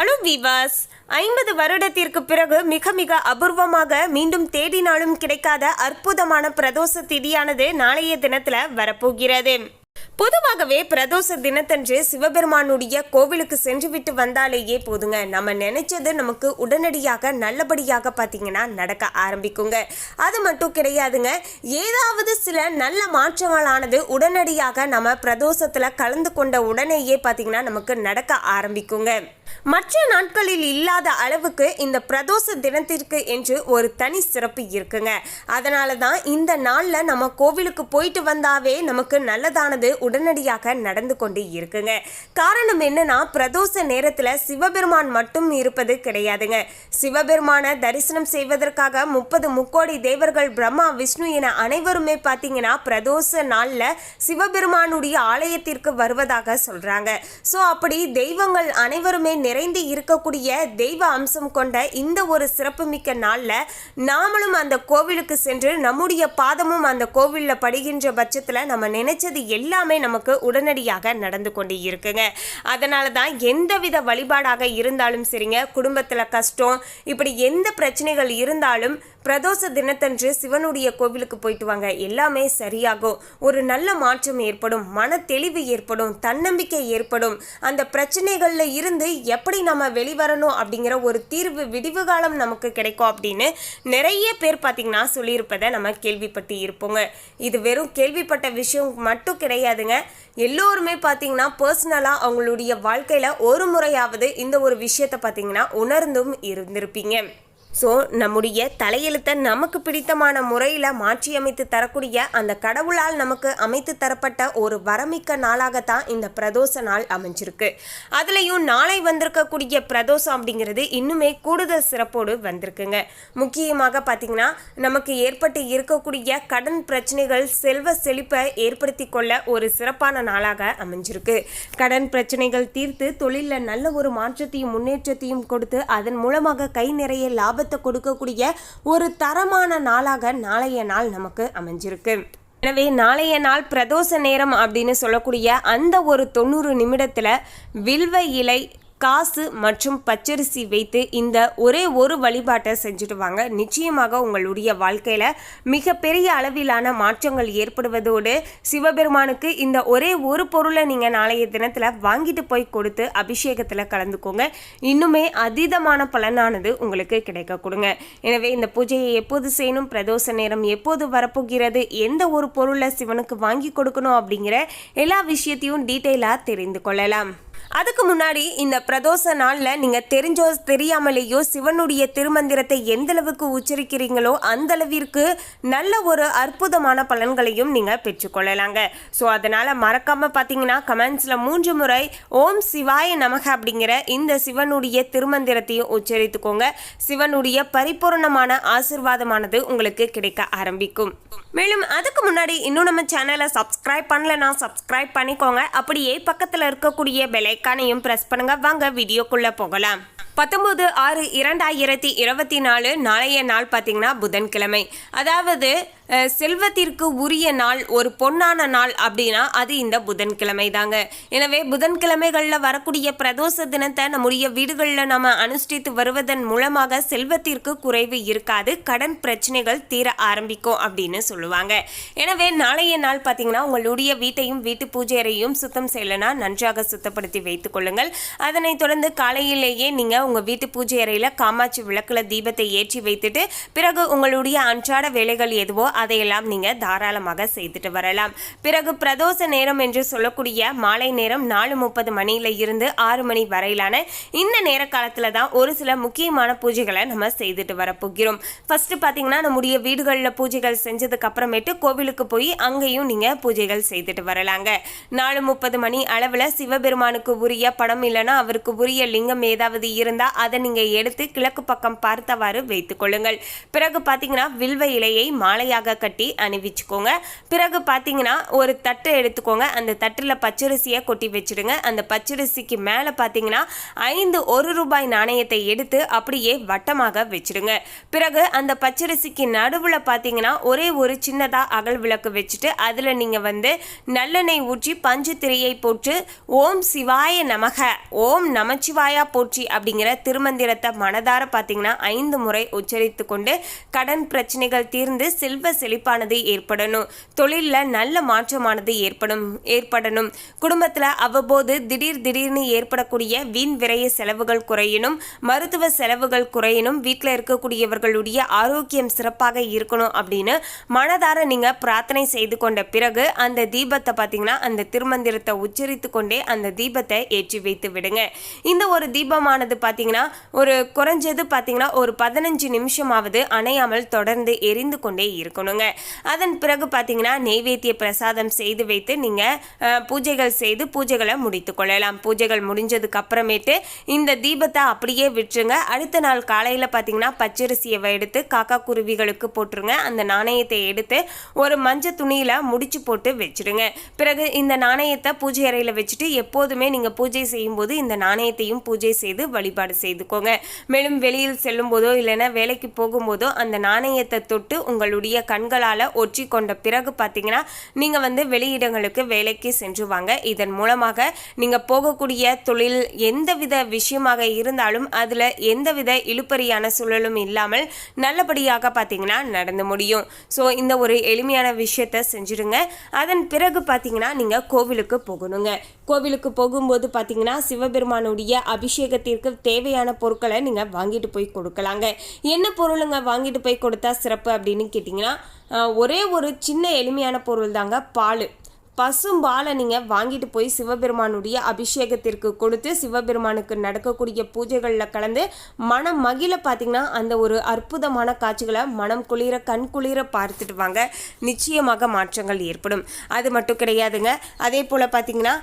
அனு விவாஸ் ஐம்பது வருடத்திற்கு பிறகு மிக மிக அபூர்வமாக மீண்டும் தேடினாலும் கிடைக்காத அற்புதமான பிரதோஷ திதியானது நாளைய தினத்துல வரப்போகிறது. பொதுவாகவே பிரதோஷ தினத்தன்று சிவபெருமானுடைய கோவிலுக்கு சென்றுவிட்டு வந்தாலேயே போதுங்க. நம்ம நினைச்சது நமக்கு உடனடியாக நல்லபடியாக பார்த்தீங்கன்னா நடக்க ஆரம்பிக்குங்க. அது மட்டும் கிடையாதுங்க. ஏதாவது சில நல்ல மாற்றங்களானது உடனடியாக நம்ம பிரதோஷத்தில் கலந்து கொண்ட உடனேயே பார்த்தீங்கன்னா நமக்கு நடக்க ஆரம்பிக்குங்க. மற்ற நாட்களில் இல்லாத அளவுக்கு இந்த பிரதோஷ தினத்திற்கு என்று ஒரு தனி சிறப்பு இருக்குங்க. அதனால தான் இந்த நாளில் நம்ம கோவிலுக்கு போயிட்டு வந்தாவே நமக்கு நல்லதானது உடனடியாக நடந்து கொண்டு இருக்குங்க. காரணம் என்னன்னா பிரதோஷ நேரத்தில் சிவபெருமான் மட்டும் இருப்பது கிடையாதுங்க. சிவபெருமானை தரிசனம் செய்வதற்காக முப்பது முக்கோடி தேவர்கள் பிரம்மா விஷ்ணு என அனைவருமே பார்த்தீங்கன்னா பிரதோஷ நாளில் சிவபெருமானுடைய ஆலயத்திற்கு வருவதாக சொல்றாங்க. ஸோ அப்படி தெய்வங்கள் அனைவருமே நிறைந்து இருக்கக்கூடிய தெய்வ அம்சம் கொண்ட இந்த ஒரு சிறப்புமிக்க நாளில் நாமளும் அந்த கோவிலுக்கு சென்று நம்முடைய பாதமும் அந்த கோவிலில் படுகின்ற பட்சத்தில் நம்ம நினைச்சது எல்லாமே நமக்கு உடனடியாக நடந்து கொண்டு இருக்குங்க. அதனால தான் எந்தவித வழிபாடாக இருந்தாலும் சரிங்க. குடும்பத்தில் கஷ்டம் இப்படி எந்த பிரச்சனைகள் இருந்தாலும் பிரதோஷ தினத்தன்று சிவனுடைய கோவிலுக்கு போயிட்டு வாங்க. எல்லாமே சரியாகும். ஒரு நல்ல மாற்றம் ஏற்படும். மன தெளிவு ஏற்படும். தன்னம்பிக்கை ஏற்படும். அந்த பிரச்சனைகளில் இருந்து எப்படி நம்ம வெளிவரணும் அப்படிங்கிற ஒரு தீர்வு விடிவு காலம் நமக்கு கிடைக்கும் அப்படின்னு நிறைய பேர் பார்த்தீங்கன்னா சொல்லியிருப்பதை நம்ம கேள்விப்பட்டு இருப்போங்க. இது வெறும் கேள்விப்பட்ட விஷயம் மட்டும் கிடையாதுங்க. எல்லோருமே பார்த்தீங்கன்னா பர்சனலாக அவங்களுடைய வாழ்க்கையில் ஒரு முறையாவது இந்த ஒரு விஷயத்தை பார்த்தீங்கன்னா உணர்ந்தும் இருந்திருப்பீங்க. ஸோ நம்முடைய தலையெழுத்தை நமக்கு பிடித்தமான முறையில் மாற்றியமைத்து தரக்கூடிய அந்த கடவுளால் நமக்கு அமைத்து தரப்பட்ட ஒரு வரமிக்க நாளாகத்தான் இந்த பிரதோஷ நாள் அமைஞ்சிருக்கு. அதுலேயும் நாளை வந்திருக்கக்கூடிய பிரதோஷம் அப்படிங்கிறது இன்னுமே கூடுதல் சிறப்போடு வந்திருக்குங்க. முக்கியமாக பார்த்திங்கன்னா நமக்கு ஏற்பட்டு இருக்கக்கூடிய கடன் பிரச்சனைகள் செல்வ செழிப்பை ஏற்படுத்தி கொள்ள ஒரு சிறப்பான நாளாக அமைஞ்சிருக்கு. கடன் பிரச்சனைகள் தீர்த்து தொழிலில் நல்ல ஒரு மாற்றத்தையும் முன்னேற்றத்தையும் கொடுத்து அதன் மூலமாக கை நிறைய லாபத்தை கொடுக்கக்கூடிய ஒரு தரமான நாளாக நாளைய நாள் நமக்கு அமைஞ்சிருக்கு. எனவே நாளைய நாள் பிரதோஷ நேரம் அப்படின்னு சொல்லக்கூடிய அந்த ஒரு தொண்ணூறு நிமிடத்தில் வில்வ இலை காசு மற்றும் பச்சரிசி வைத்து இந்த ஒரே ஒரு வழிபாட்டை செஞ்சுட்டு வாங்க. நிச்சயமாக உங்களுடைய வாழ்க்கையில் மிகப்பெரிய அளவிலான மாற்றங்கள் ஏற்படுவதோடு சிவபெருமானுக்கு இந்த ஒரே ஒரு பொருளை நீங்கள் நாளைய தினத்தில் வாங்கிட்டு போய் கொடுத்து அபிஷேகத்தில் கலந்துக்கோங்க. இன்னுமே அதீதமான பலனானது உங்களுக்கு கிடைக்க கொடுங்க. எனவே இந்த பூஜையை எப்போது செய்யணும் பிரதோஷ நேரம் எப்போது வரப்போகிறது எந்த ஒரு பொருளை சிவனுக்கு வாங்கி கொடுக்கணும் அப்படிங்கிற எல்லா விஷயத்தையும் டீட்டெயிலாக தெரிந்து கொள்ளலாம். அதுக்கு முன்னாடி இந்த பிரதோஷ நாளில் நீங்கள் தெரிஞ்சோ தெரியாமலேயோ சிவனுடைய திருமந்திரத்தை எந்த அளவுக்கு உச்சரிக்கிறீங்களோ அந்த அளவிற்கு நல்ல ஒரு அற்புதமான பலன்களையும் நீங்கள் பெற்றுக்கொள்ளலாங்க. ஸோ அதனால் மறக்காமல் பார்த்தீங்கன்னா கமெண்ட்ஸில் மூன்று முறை ஓம் சிவாய நமக அப்படிங்கிற இந்த சிவனுடைய திருமந்திரத்தையும் உச்சரித்துக்கோங்க. சிவனுடைய பரிபூர்ணமான ஆசிர்வாதமானது உங்களுக்கு கிடைக்க ஆரம்பிக்கும். மேலும் அதுக்கு முன்னாடி இன்னும் நம்ம சேனலை சப்ஸ்கிரைப் பண்ணலன்னா சப்ஸ்கிரைப் பண்ணிக்கோங்க. அப்படியே பக்கத்தில் இருக்கக்கூடிய பெலைக்கானையும் ப்ரெஸ் பண்ணுங்க. வாங்க வீடியோக்குள்ளே போகலாம். பத்தொன்பது ஆறு இரண்டாயிரத்தி இருபத்தி நாலு நாளைய நாள் பார்த்தீங்கன்னா புதன்கிழமை. அதாவது செல்வத்திற்கு உரிய நாள் ஒரு பொன்னான நாள் அப்படின்னா அது இந்த புதன்கிழமை தாங்க எனவே புதன்கிழமைகளில் வரக்கூடிய பிரதோஷ தினத்தை நம்முடைய வீடுகளில் நம்ம அனுஷ்டித்து வருவதன் மூலமாக செல்வத்திற்கு குறைவு இருக்காது கடன் பிரச்சனைகள் தீர ஆரம்பிக்கும் அப்படின்னு சொல்லுவாங்க. எனவே நாளைய நாள் பார்த்தீங்கன்னா உங்களுடைய வீட்டையும் வீட்டு பூஜை அறையும் சுத்தம் செய்யலைன்னா நன்றாக சுத்தப்படுத்தி வைத்துக் கொள்ளுங்கள். அதனைத் தொடர்ந்து காலையிலேயே நீங்கள் உங்கள் வீட்டு பூஜை அறையில் காமாட்சி விளக்கில் தீபத்தை ஏற்றி வைத்துட்டு பிறகு உங்களுடைய அன்றாட வேலைகள் எதுவோ அதையெல்லாம் நீங்கள் தாராளமாக செய்துட்டு வரலாம். பிறகு பிரதோஷ நேரம் என்று சொல்லக்கூடிய மாலை நேரம் நாலு முப்பது மணியில இருந்து ஆறு மணி வரையிலான இந்த நேர காலத்தில் தான் ஒரு சில முக்கியமான பூஜைகளை நம்ம செய்துட்டு வரப்போகிறோம். ஃபர்ஸ்ட் பார்த்தீங்கன்னா நம்முடைய வீடுகளில் பூஜைகள் செஞ்சதுக்கு அப்புறமேட்டு கோவிலுக்கு போய் அங்கேயும் நீங்கள் பூஜைகள் செய்துட்டு வரலாங்க. நாலு முப்பது மணி அளவில் சிவபெருமானுக்கு உரிய படம் இல்லைன்னா அவருக்கு உரிய லிங்கம் ஏதாவது இருந்தால் அதை நீங்கள் எடுத்து கிழக்கு பக்கம் பார்த்தவாறு வைத்துக் கொள்ளுங்கள். பிறகு பார்த்தீங்கன்னா வில்வ இலையை மாலையாக கட்டி அணிவிச்சுக்கோங்க. பிறகு பார்த்தீங்கன்னா ஒரு தட்டை எடுத்துக்கோங்க. அந்த தட்டில் பச்சரிசியை கொட்டி வச்சிடுங்க. அந்த பச்சரிசிக்கு மேலே பார்த்தீங்கன்னா ஐந்து ஒரு ரூபாய் நாணயத்தை எடுத்து அப்படியே வட்டமாக வச்சிடுங்க. பிறகு அந்த பச்சரிசிக்கு நடுவில் பார்த்தீங்கன்னா ஒரே ஒரு சின்னதாக அகல் விளக்கு வச்சுட்டு அதில் நீங்கள் வந்து நல்லெண்ணெய் ஊற்றி பஞ்சு திரையை போட்டு ஓம் சிவாய நமக ஓம் நமச்சிவாயா போற்றி அப்படிங்கிற திருமந்திரத்தை மனதார பார்த்தீங்கன்னா ஐந்து முறை உச்சரித்து கொண்டு கடன் பிரச்சனைகள் தீர்ந்து செல்வ செழிப்பானது ஏற்படணும். தொழிலில் நல்ல மாற்றமானது ஏற்படும் ஏற்படணும். குடும்பத்தில் அவ்வப்போது திடீர் திடீர்னு ஏற்படக்கூடிய வீண் விரைய செலவுகள் குறையணும். மருத்துவ செலவுகள் குறையணும். வீட்டில் இருக்கக்கூடியவர்களுடைய ஆரோக்கியம் சிறப்பாக இருக்கணும் அப்படின்னு மனதார நீங்கள் பிரார்த்தனை செய்து கொண்ட பிறகு அந்த தீபத்தை பார்த்தீங்கன்னா அந்த திருமந்திரத்தை உச்சரித்து கொண்டே அந்த தீபத்தை ஏற்றி வைத்து விடுங்க. இந்த ஒரு தீபமானது பார்த்தீங்கன்னா ஒரு குறைஞ்சது பார்த்தீங்கன்னா ஒரு பதினஞ்சு நிமிஷமாவது அணையாமல் தொடர்ந்து எரிந்து கொண்டே இருக்கணும். இருக்கணுங்க அதன் பிறகு பார்த்தீங்கன்னா நெய்வேத்திய பிரசாதம் செய்து வைத்து நீங்கள் பூஜைகள் செய்து பூஜைகளை முடித்து கொள்ளலாம். பூஜைகள் முடிஞ்சதுக்கு அப்புறமேட்டு இந்த தீபத்தை அப்படியே விட்டுருங்க. அடுத்த நாள் காலையில் பார்த்தீங்கன்னா பச்சரிசியை எடுத்து காக்கா குருவிகளுக்கு போட்டுருங்க. அந்த நாணயத்தை எடுத்து ஒரு மஞ்சள் துணியில் முடிச்சு போட்டு வச்சிடுங்க பிறகு இந்த நாணயத்தை பூஜை அறையில் வச்சுட்டு எப்போதுமே நீங்கள் பூஜை செய்யும்போது இந்த நாணயத்தையும் பூஜை செய்து வழிபாடு செய்துக்கோங்க. மேலும் வெளியில் செல்லும் போதோ இல்லைன்னா வேலைக்கு போகும்போதோ அந்த நாணயத்தை தொட்டு உங்களுடைய கண்களால் ஒற்றி கொண்ட பிறகு பார்த்தீங்கன்னா நீங்கள் வந்து வெளியிடங்களுக்கு வேலைக்கு சென்று வாங்க. இதன் மூலமாக நீங்கள் போகக்கூடிய தொழில் எந்தவித விஷயமாக இருந்தாலும் அதில் எந்தவித இழுப்பறியான சூழலும் இல்லாமல் நல்லபடியாக பார்த்தீங்கன்னா நடந்து முடியும். ஸோ இந்த ஒரு எளிமையான விஷயத்தை செஞ்சுடுங்க. அதன் பிறகு பார்த்தீங்கன்னா நீங்கள் கோவிலுக்கு போகணுங்க. கோவிலுக்கு போகும்போது பார்த்தீங்கன்னா சிவபெருமானுடைய அபிஷேகத்திற்கு தேவையான பொருட்களை நீங்கள் வாங்கிட்டு போய் கொடுக்கலாங்க. என்ன பொருளுங்க வாங்கிட்டு போய் கொடுத்தா சிறப்பு அப்படின்னு கேட்டிங்கன்னா ஒரே ஒரு சின்ன எளிமையான பொருள் தாங்க பால். பசும்பாலை நீங்கள் வாங்கிட்டு போய் சிவபெருமானுடைய அபிஷேகத்திற்கு கொடுத்து சிவபெருமானுக்கு நடக்கக்கூடிய பூஜைகளில் கலந்து மனம் மகிழ பார்த்தீங்கன்னா அந்த ஒரு அற்புதமான காட்சிகளை மனம் குளிர கண் குளிர பார்த்துட்டு வாங்க. நிச்சயமாக மாற்றங்கள் ஏற்படும். அது மட்டும் கிடையாதுங்க. அதே போல் பார்த்தீங்கன்னா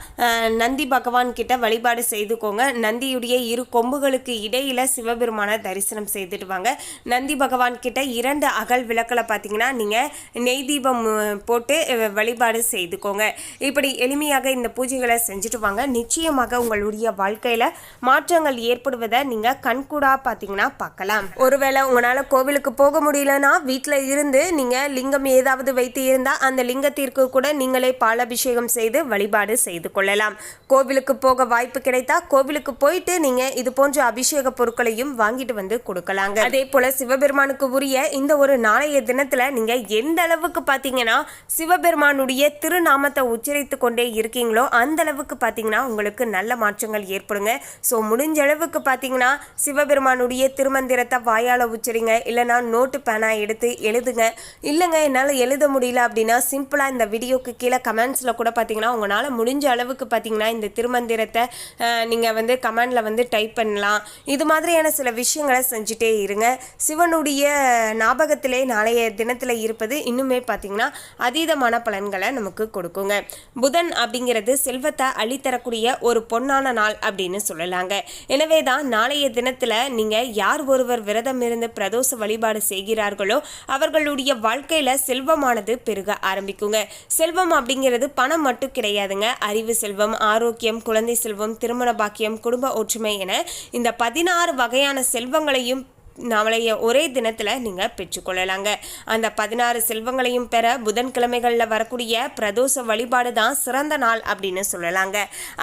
நந்தி பகவான் கிட்ட வழிபாடு செய்துக்கோங்க. நந்தியுடைய இரு கொம்புகளுக்கு இடையில் சிவபெருமானை தரிசனம் செய்துட்டு வாங்க. நந்தி பகவான் கிட்ட இரண்டு அகல் விளக்கில் பார்த்தீங்கன்னா நீங்கள் நெய் தீபம் போட்டு வழிபாடு செய்துக்கோங்க. இப்படி எளிமையாக இந்த பூஜைகளை செஞ்சுட்டு வாங்க. நிச்சயமாக உங்களுடைய வாழ்க்கையில் மாற்றங்கள் ஏற்படுவதை நீங்கள் கண்கூடா பார்த்தீங்கன்னா பார்க்கலாம். ஒருவேளை உங்களால் கோவிலுக்கு போக முடியலன்னா வீட்டில் இருந்து நீங்கள் லிங்கம் ஏதாவது வைத்து இருந்தால் அந்த லிங்கத்திற்கு கூட நீங்களே பாலாபிஷேகம் செய்து வழிபாடு செய்து கொள்ளலாம். கோவிலுக்கு போக வாய்ப்பு கிடைத்தா கோவிலுக்கு போயிட்டு நீங்கள் இது போன்ற அபிஷேக பொருட்களையும் வாங்கிட்டு வந்து கொடுக்கலாங்க. அதே போல சிவபெருமானுக்கு உரிய இந்த ஒரு நாளைய தினத்துல நீங்க எந்த அளவுக்கு பாத்தீங்கன்னா சிவபெருமானுடைய திருநாமத்தை உச்சரித்து கொண்டே இருக்கீங்களோ அந்த அளவுக்கு பார்த்தீங்கன்னா உங்களுக்கு நல்ல மாற்றங்கள் ஏற்படுங்க. ஸோ முடிஞ்ச அளவுக்கு பார்த்தீங்கன்னா சிவபெருமானுடைய திருமந்திரத்தை வாயால் உச்சரிங்க. இல்லைன்னா நோட்டு பேனா எடுத்து எழுதுங்க. இல்லைங்க என்னால் எழுத முடியல அப்படின்னா சிம்பிளாக இந்த வீடியோக்கு கீழே கமெண்ட்ஸில் கூட பார்த்தீங்கன்னா உங்களால் முடிஞ்ச அளவுக்கு பார்த்தீங்கன்னா இந்த திருமந்திரத்தை நீங்கள் வந்து கமெண்டில் வந்து டைப் பண்ணலாம். இது மாதிரியான சில விஷயங்களை செஞ்சுட்டே இருங்க. சிவனுடைய ஞாபகத்திலே நாளைய தினத்தில் இருப்பது இன்னுமே பார்த்தீங்கன்னா அதீதமான பலன்களை நமக்கு கொடுக்கும். கொடுக்குங்க புதன் அப்படிங்கிறது செல்வத்தை அள்ளித்தரக்கூடிய ஒரு பொன்னான நாள் அப்படின்னு சொல்லலாங்க. எனவே தான் நாளைய தினத்தில் நீங்கள் யார் ஒருவர் விரதம் இருந்து பிரதோஷ வழிபாடு செய்கிறார்களோ அவர்களுடைய வாழ்க்கையில் செல்வமானது பெருக ஆரம்பிக்குங்க. செல்வம் அப்படிங்கிறது பணம் மட்டும் கிடையாதுங்க. அறிவு செல்வம் ஆரோக்கியம் குழந்தை செல்வம் திருமண பாக்கியம் குடும்ப ஒற்றுமை என இந்த பதினாறு வகையான செல்வங்களையும் நாளைய ஒரே தினத்தில் நீங்கள் பெற்றுக்கொள்ளலாங்க அந்த பதினாறு செல்வங்களையும் பெற புதன்கிழமைகளில் வரக்கூடிய பிரதோஷ வழிபாடு தான் சிறந்த நாள் அப்படின்னு சொல்லலாங்க.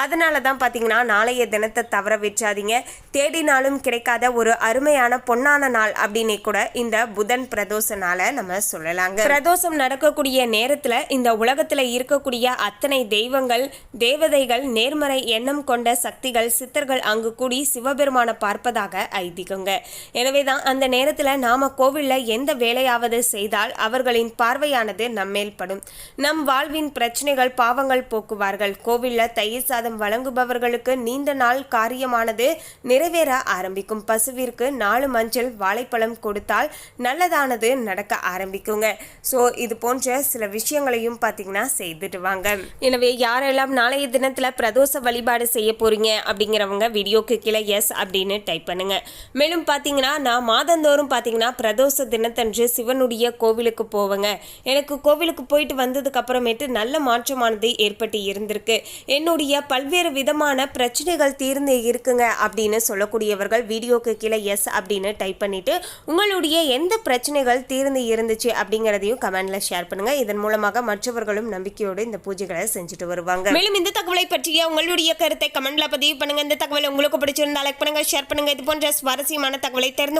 அதனால தான் பார்த்தீங்கன்னா நாளைய தினத்தை தவற வச்சாதீங்க தேடினாலும் கிடைக்காத ஒரு அருமையான பொன்னான நாள் அப்படின்னு கூட இந்த புதன் பிரதோஷ நாளை நம்ம சொல்லலாங்க. பிரதோஷம் நடக்கக்கூடிய நேரத்தில் இந்த உலகத்தில் இருக்கக்கூடிய அத்தனை தெய்வங்கள் தேவதைகள் நேர்மறை எண்ணம் கொண்ட சக்திகள் சித்தர்கள் அங்கு கூடி சிவபெருமானை பார்ப்பதாக ஐதீகங்க. எனவே தான் அந்த நேரத்தில் நாம கோவிலில் எந்த வேலையாவது செய்தால் அவர்களின் பார்வையானது நம்மேல் படும். நம் வாழ்வின் பிரச்சனைகள் பாவங்கள் போக்குவார்கள். கோவிலில் தயிர் சாதம் வழங்குபவர்களுக்கு நீண்ட நாள் காரியமானது நிறைவேற ஆரம்பிக்கும். பசுவிற்கு நாலு மஞ்சள் வாழைப்பழம் கொடுத்தால் நல்லதானது நடக்க ஆரம்பிக்குங்க. ஸோ இது போன்ற சில விஷயங்களையும் பார்த்தீங்கன்னா செய்துட்டு வாங்க. எனவே யாரெல்லாம் நாளைய தினத்தில் பிரதோஷ வழிபாடு செய்ய போறீங்க அப்படிங்கிறவங்க வீடியோக்கு கீழே எஸ் அப்படின்னு டைப் பண்ணுங்க. மேலும் பார்த்தீங்கன்னா நான் மாதந்தோறும் பார்த்தீங்கன்னா பிரதோஷ தினத்தன்று சிவனுடைய கோவிலுக்கு போவேங்க. எனக்கு கோவிலுக்கு போயிட்டு வந்ததுக்கு அப்புறமேட்டு நல்ல மாற்றமானது ஏற்பட்டு இருந்திருக்கு. என்னுடைய பல்வேறு விதமான பிரச்சனைகள் தீர்ந்து இருக்குங்க அப்படின்னு சொல்லக்கூடியவர்கள் வீடியோக்கு கீழே எஸ் அப்படின்னு டைப் பண்ணிவிட்டு உங்களுடைய எந்த பிரச்சனைகள் தீர்ந்து இருந்துச்சு அப்படிங்கிறதையும் கமெண்ட்ல ஷேர் பண்ணுங்க. இதன் மூலமாக மற்றவர்களும் நம்பிக்கையோடு இந்த பூஜைகளை செஞ்சுட்டு வருவாங்க. மேலும் இந்த தகவலை பற்றிய உங்களுடைய கருத்தை கமெண்ட்ல பதிவு பண்ணுங்க. இந்த தகவல் உங்களுக்கு பிடிச்சிருந்தா லைக் பண்ணுங்க ஷேர் பண்ணுங்க. இது போன்ற சுவாரஸ்யமான தகவலை தெரிந்து